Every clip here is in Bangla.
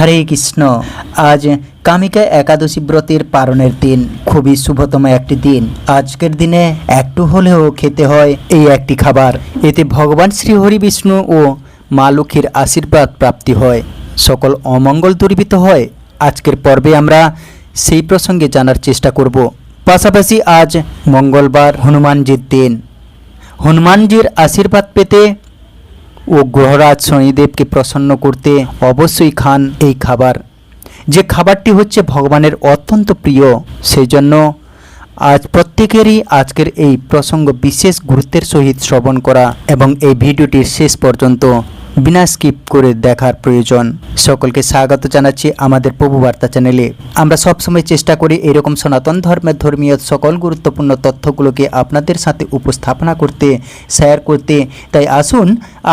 হরে কৃষ্ণ। আজ কামিকা একাদশী ব্রতের পালনের দিন। খুবই শুভতম একটি দিন। আজকের দিনে একটু হলেও খেতে হয় এই একটি খাবার। এতে ভগবান শ্রী হরি বিষ্ণু ও মা লক্ষ্মীর আশীর্বাদ প্রাপ্তি হয়। সকল অমঙ্গল দূরীভূত হয়। আজকের পর্বে আমরা সেই প্রসঙ্গে জানার চেষ্টা করব। পাশাপাশি আজ মঙ্গলবার হনুমানজির দিন। হনুমানজির আশীর্বাদ পেতে ও গ্রহরাজ শনিদেবকে প্রসন্ন করতে অবশ্যই খান এই খাবার। যে খাবারটি হচ্ছে ভগবানের অত্যন্ত প্রিয় সেই জন্য আজ প্রত্যেকেরই আজকের এই প্রসঙ্গ বিশেষ গুরুত্বের সহিত শ্রবণ করা এবং এই ভিডিওটির শেষ পর্যন্ত বিনা স্কিপ করে দেখার প্রয়োজন। সকলকে স্বাগত জানাচ্ছি আমাদের প্রভু বার্তা চ্যানেলে। আমরা সবসময় চেষ্টা করি এরকম সনাতন ধর্মের ধর্মীয় সকল গুরুত্বপূর্ণ তথ্যগুলোকে আপনাদের সাথে উপস্থাপনা করতে শেয়ার করতে। তাই আসুন,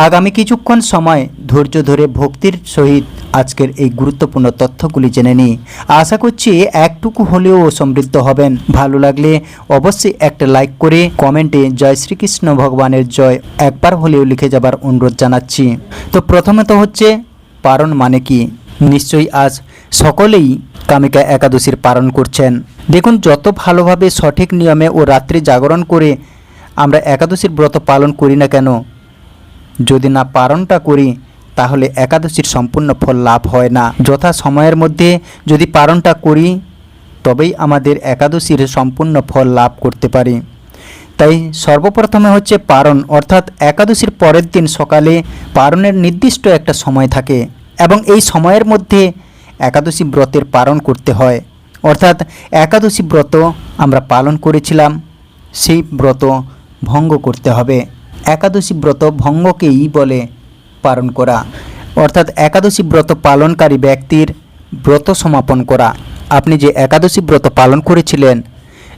আগামী কিছুক্ষণ সময় ধৈর্য ধরে ভক্তির সহিত আজকের এই গুরুত্বপূর্ণ তথ্যগুলি জেনে নিই। আশা করছি একটুকু হলেও সমৃদ্ধ হবেন। ভালো লাগলে অবশ্যই একটা লাইক করে কমেন্টে জয় শ্রীকৃষ্ণ ভগবানের জয় একবার হলেও লিখে যাবার অনুরোধ জানাচ্ছি। তো প্রথমত হচ্ছে পারণ মানে কি? নিশ্চয়ই আজ সকলেই কামিকা একাদশীর পালন করছেন। দেখুন, যত ভালোভাবে সঠিক নিয়মে ও রাত্রি জাগরণ করে আমরা একাদশীর ব্রত পালন করি না কেন? যদি না পালনটা করি, তাহলে একাদশীর সম্পূর্ণ ফল লাভ হয় না। যথা সময়ের মধ্যে যদি পালনটা করি, তবেই আমাদের একাদশীর সম্পূর্ণ ফল লাভ করতে পারি। তাই সর্বপ্রথমে হচ্ছে পারণ, অর্থাৎ একাদশীর পরের দিন সকালে পারণের নির্দিষ্ট একটা সময় থাকে এবং এই সময়ের মধ্যে একাদশী ব্রতের পালন করতে হয়। অর্থাৎ একাদশী ব্রত আমরা পালন করেছিলাম, সেই ব্রত ভঙ্গ করতে হবে। একাদশী ব্রত ভঙ্গকেই বলে পালন করা। অর্থাৎ একাদশী ব্রত পালনকারী ব্যক্তির ব্রত সমাপন করা। আপনি যে একাদশী ব্রত পালন করেছিলেন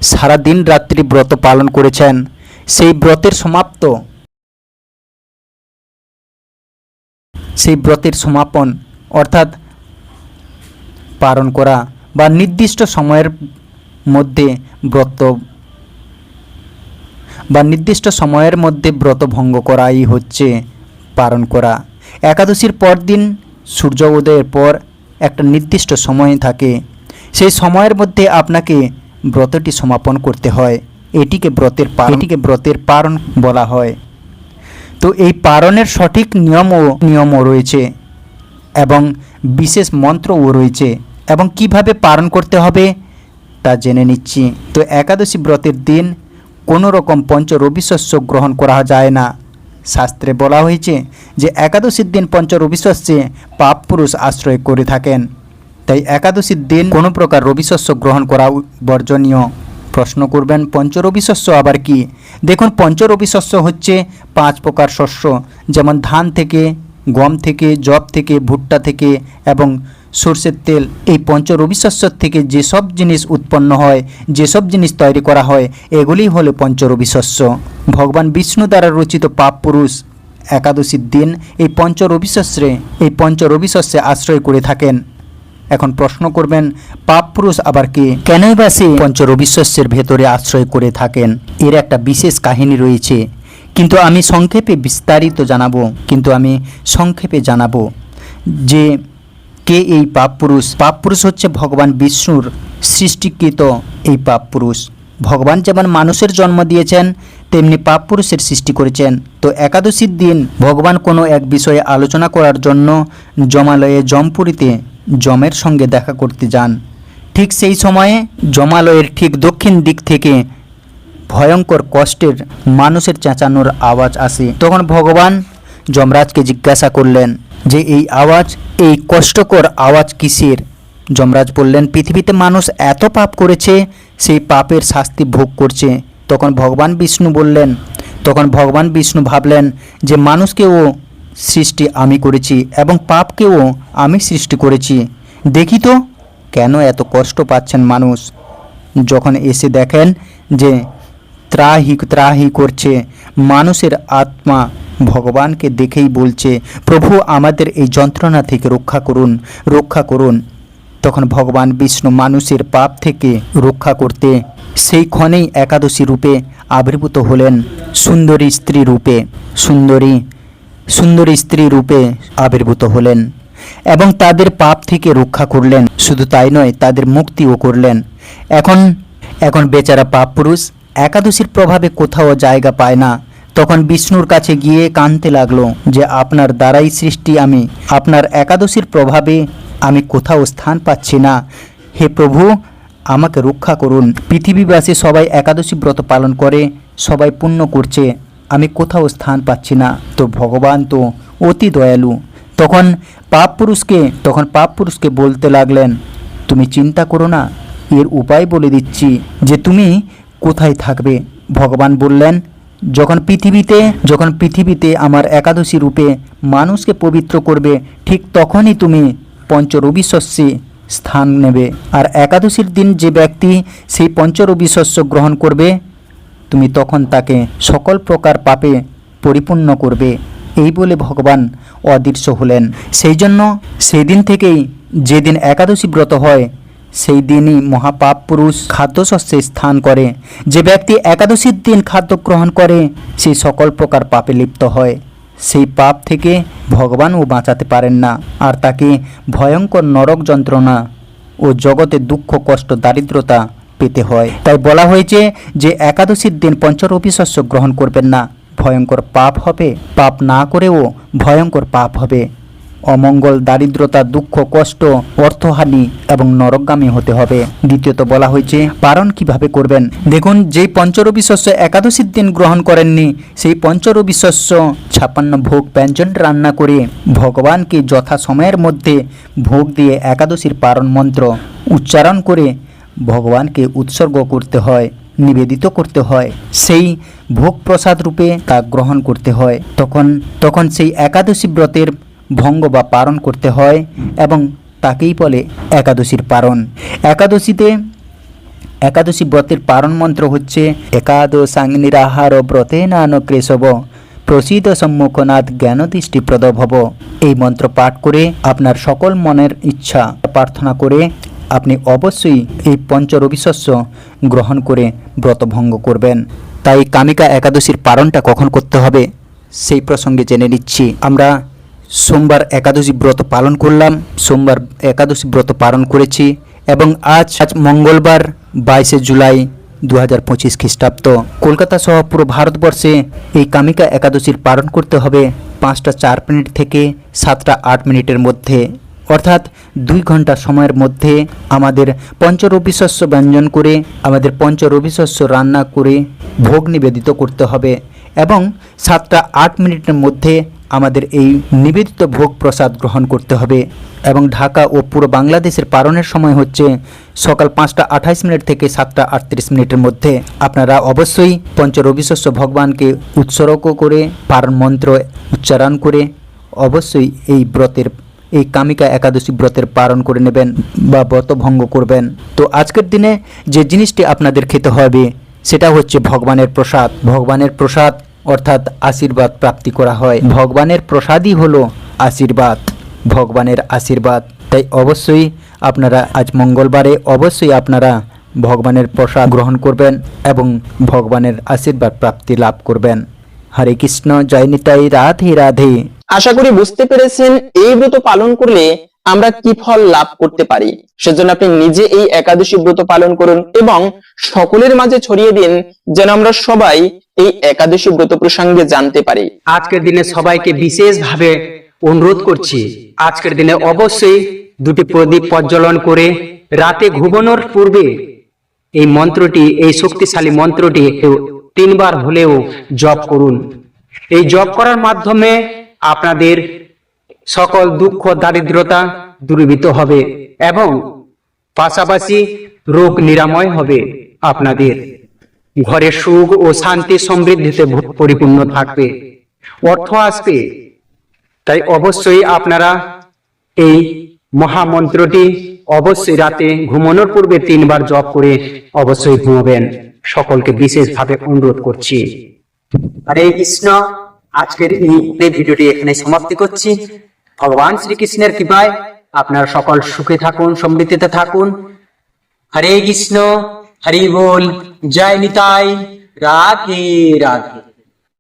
সারা দিন রাত্রি ব্রত পালন করেছেন। সেই ব্রতের সমাপ্ত। সেই ব্রতের সমাপন, অর্থাৎ পালন করা বা নির্দিষ্ট সময়ের মধ্যে ব্রত বা নির্দিষ্ট সময়ের মধ্যে ব্রত ভঙ্গ করাই হচ্ছে পালন করা। একাদশীর পর দিন সূর্য উদয়ের পর একটা নির্দিষ্ট সময় থাকে। সেই সময়ের মধ্যে আপনাকে ব্রতটি সমাপন করতে হয়। এটিকে ব্রতের এটিকে ব্রতের পারণ বলা হয়। তো এই পারণের সঠিক নিয়মও নিয়মও রয়েছে এবং বিশেষ মন্ত্রও রয়েছে এবং কীভাবে পালন করতে হবে তা জেনে নিচ্ছি। তো একাদশী ব্রতের দিন কোনো রকম পঞ্চ রবিশস্য গ্রহণ করা যায় না। শাস্ত্রে বলা হয়েছে যে একাদশীর দিন পঞ্চ রবিশস্যে পাপ পুরুষ আশ্রয় করে থাকেন। তাই একাদশীর দিন কোনো প্রকার রবিশস্য গ্রহণ করা বর্জনীয়। প্রশ্ন করবেন, পঞ্চরবি শস্য আবার কি? দেখুন, পঞ্চরবি শস্য হচ্ছে পাঁচ প্রকার শস্য, যেমন ধান থেকে, গম থেকে জব থেকে, ভুট্টা থেকে এবং সর্ষের তেল। এই পঞ্চরবি শস্যর থেকে যেসব জিনিস উৎপন্ন হয়, যেসব জিনিস তৈরি করা হয় এগুলিই হলো পঞ্চরবি শস্য। ভগবান বিষ্ণু দ্বারা রচিত পাপ পুরুষ একাদশীর দিন এই পঞ্চরবি শস্যে, এই পঞ্চরবি শস্যে আশ্রয় করে থাকেন। এখন প্রশ্ন করবেন, পাপ পুরুষ আবার কে? কেনই বা সে পঞ্চরবিশ্বস্যের ভেতরে আশ্রয় করে থাকেন? এর একটা বিশেষ কাহিনী রয়েছে। কিন্তু আমি সংক্ষেপে বিস্তারিত জানাব, কিন্তু আমি সংক্ষেপে জানাব যে কে এই পাপ পুরুষ? পাপ পুরুষ হচ্ছে ভগবান বিষ্ণুর সৃষ্টিকৃত এই পাপ পুরুষ। ভগবান যেমন মানুষের জন্ম দিয়েছেন, তেমনি পাপ পুরুষের সৃষ্টি করেছেন। তো একাদশীর দিন ভগবান কোনো এক বিষয়ে আলোচনা করার জন্য জমালয়ে জমপুরীতে যমের সঙ্গে দেখা করতে যান। ঠিক সেই সময়ে জমালয়ের ঠিক দক্ষিণ দিক থেকে ভয়ঙ্কর কষ্টের মানুষের চেঁচানোর আওয়াজ আসে। তখন ভগবান যমরাজকে জিজ্ঞাসা করলেন, যে এই আওয়াজ, এই কষ্টকর আওয়াজ কিসের? যমরাজ বললেন, পৃথিবীতে মানুষ এত পাপ করেছে, সেই পাপের শাস্তি ভোগ করছে। তখন ভগবান বিষ্ণু বললেন, তখন ভগবান বিষ্ণু ভাবলেন, যে মানুষকেও সৃষ্টি আমি করেছি এবং পাপকেও আমি সৃষ্টি করেছি। দেখি তো, কেন এত কষ্ট পাচ্ছেন মানুষ? যখন এসে দেখেন যে ত্রাহি ত্রাহি করছে, মানুষের আত্মা ভগবানকে দেখেই বলছে, প্রভু, আমাদের এই যন্ত্রণা থেকে রক্ষা করুন রক্ষা করুন। তখন ভগবান বিষ্ণু মানুষের পাপ থেকে রক্ষা করতে সেই ক্ষণেই একাদশী রূপে আবির্ভূত হলেন সুন্দরী স্ত্রী রূপে। সুন্দরী সুন্দরী স্ত্রী রূপে আবির্ভূত হলেন এবং তাদের পাপ থেকে রক্ষা করলেন। শুধু তাই নয়, তাদের মুক্তিও করলেন। এখন এখন বেচারা পাপ পুরুষ একাদশীর প্রভাবে কোথাও জায়গা পায় না। তখন বিষ্ণুর কাছে গিয়ে কাঁদতে লাগল যে, আপনার দ্বারাই সৃষ্টি আমি। আপনার একাদশীর প্রভাবে আমি কোথাও স্থান পাচ্ছি না। হে প্রভু, আমাকে রক্ষা করুন। পৃথিবীবাসী সবাই একাদশী ব্রত পালন করে, সবাই পুণ্য করছে। আমি কোথাও স্থান পাচ্ছি না। তো ভগবান তো অতি দয়ালু। তখন পাপ পুরুষকে তখন পাপ পুরুষকে বলতে লাগলেন, তুমি চিন্তা করো না। এর উপায় বলে দিচ্ছি যে তুমি কোথায় থাকবে? ভগবান বললেন, যখন পৃথিবীতে যখন পৃথিবীতে আমার একাদশী রূপে মানুষকে পবিত্র করবে, ঠিক তখনই তুমি পঞ্চরবি শস্যে স্থান নেবে। আর একাদশীর দিন যে ব্যক্তি সেই পঞ্চরবি শস্য গ্রহণ করবে তুমি তখন তাকে সকল প্রকার পাপে পরিপূর্ণ করবে। এই বলে ভগবান অদৃশ্য হলেন। সেই জন্য সেই দিন থেকেই যেদিন একাদশী ব্রত হয়, সেই দিনই মহাপাপ পুরুষ খাদ্যশস্যে স্থান করে। যে ব্যক্তি একাদশীর দিন খাদ্য গ্রহণ করে সেই সকল প্রকার পাপে লিপ্ত হয়। সেই পাপ থেকে ভগবানও বাঁচাতে পারেন না, আর তাকে ভয়ঙ্কর নরক যন্ত্রণা ও জগতে দুঃখ, কষ্ট, দারিদ্রতা পেতে হয়। তাই বলা হয়েছে যে একাদশীর দিন পঞ্চরবি শস্য গ্রহণ করবেন না। ভয়ঙ্কর পাপ হবে, পাপ না করেও ভয়ঙ্কর পাপ হবে। অমঙ্গল, দারিদ্রতা, দুঃখ, কষ্ট, অর্থহানি এবং নরকগামী হতে হবে। দ্বিতীয়ত বলা হয়েছে, পালন কীভাবে করবেন? দেখুন, যেই পঞ্চরবি শস্য একাদশীর দিন গ্রহণ করেননি, সেই পঞ্চরবি শস্য ছাপান্ন ভোগ ব্যঞ্জন রান্না করে ভগবানকে যথা সময়ের মধ্যে ভোগ দিয়ে একাদশীর পারণ মন্ত্র উচ্চারণ করে ভগবানকে উৎসর্গ করতে হয়, নিবেদিত করতে হয়। সেই ভোগ প্রসাদ রূপে তা গ্রহণ করতে হয়। তখন তখন সেই একাদশী ব্রতের ভঙ্গ বা পালন করতে হয় এবং তাকেই বলে একাদশীর পারণ একাদশীতে, একাদশী ব্রতের পারণ মন্ত্র হচ্ছে, একাদশাং নিরাহার ব্রতে নান কেশব প্রসিদ্ধ সম্মুখনাথ জ্ঞানদৃষ্টি প্রদভব এই মন্ত্র পাঠ করে আপনার সকল মনের ইচ্ছা প্রার্থনা করে আপনি অবশ্যই এই পঞ্চরবি শস্য গ্রহণ করে ব্রত ভঙ্গ করবেন। তাই কামিকা একাদশীর পালনটা কখন করতে হবে, সেই প্রসঙ্গে জেনে নিচ্ছি। আমরা সোমবার একাদশী ব্রত পালন করলাম, সোমবার একাদশী ব্রত পালন করেছি এবং আজ আজ মঙ্গলবার, বাইশে জুলাই দু হাজার পঁচিশ খ্রিস্টাব্দ। কলকাতা সহ পুরো ভারতবর্ষে এই কামিকা একাদশীর পালন করতে হবে পাঁচটা চার মিনিট থেকে সাতটা আট মিনিটের মধ্যে। অর্থাৎ দুই ঘণ্টা সময়ের মধ্যে আমাদের পঞ্চরবি শস্য ব্যঞ্জন করে, আমাদের পঞ্চরবি শস্য রান্না করে ভোগ নিবেদিত করতে হবে এবং সাতটা আট মিনিটের মধ্যে আমাদের এই নিবেদিত ভোগ প্রসাদ গ্রহণ করতে হবে। এবং ঢাকা ও পুরো বাংলাদেশের পালনের সময় হচ্ছে সকাল পাঁচটা আঠাইশ মিনিট থেকে সাতটা আটত্রিশ মিনিটের মধ্যে। আপনারা অবশ্যই পঞ্চরবি শস্য ভগবানকে উৎসর্গ করে পারণ মন্ত্র উচ্চারণ করে অবশ্যই এই ব্রতের এই কামিকা একাদশী ব্রতের পালন করে নেবেন বা ব্রত ভঙ্গ করবেন। তো আজকের দিনে যে জিনিসটি আপনাদের খেতে হবে, সেটা হচ্ছে ভগবানের প্রসাদ। ভগবানের প্রসাদ অর্থাৎ আশীর্বাদ প্রাপ্তি করা হয়। ভগবানের প্রসাদই হলো আশীর্বাদ, ভগবানের আশীর্বাদ। তাই অবশ্যই আপনারা আজ মঙ্গলবারে অবশ্যই আপনারা ভগবানের প্রসাদ গ্রহণ করবেন এবং ভগবানের আশীর্বাদ প্রাপ্তি লাভ করবেন। হরে কৃষ্ণ, জয় নিতাই, রাধে রাধে। আশা করি বুঝতে পেরেছেন, এই ব্রত পালন করলে আমরা কি ফল লাভ করতে পারি। সেজন্য আপনি নিজে এই একাদশী ব্রত পালন করুন এবং সকলের মাঝে ছড়িয়ে দিন যেন আমরা সবাই এই একাদশী ব্রত প্রসঙ্গে জানতে পারি। আজকের দিনে সবাইকে বিশেষভাবে অনুরোধ করছি, আজকের দিনে অবশ্যই দুটি প্রদীপ প্রজ্বলন করে রাতে ঘুমানোর পূর্বে এই মন্ত্রটি, এই শক্তিশালী মন্ত্রটি তিনবার হলেও জপ করুন। এই জপ করার মাধ্যমে আপনাদের সকল দুঃখ, দারিদ্রতা দূরীভূত হবে এবং পাশাপাশি রোগ নিরাময় হবে আপনাদের। ঘরে সুখ ও শান্তি সমৃদ্ধিতে পরিপূর্ণ থাকবে। অর্থ আসবে। তাই অবশ্যই আপনারা এই মহামন্ত্রটি অবশ্যই রাতে ঘুমানোর পূর্বে তিনবার জপ করে অবশ্যই ঘুমাবেন। সকলকে বিশেষভাবে অনুরোধ করছি। হরে কৃষ্ণ। আজকের এই ভিডিওটি এখানে সমাপ্তি করছি। ভগবান শ্রীকৃষ্ণের কৃপায় আপনারা সকল সুখে থাকুন, সমৃদ্ধিতে থাকুন। হরে কৃষ্ণ, হরি বল, জয় নিতাই, রাধে রাধে।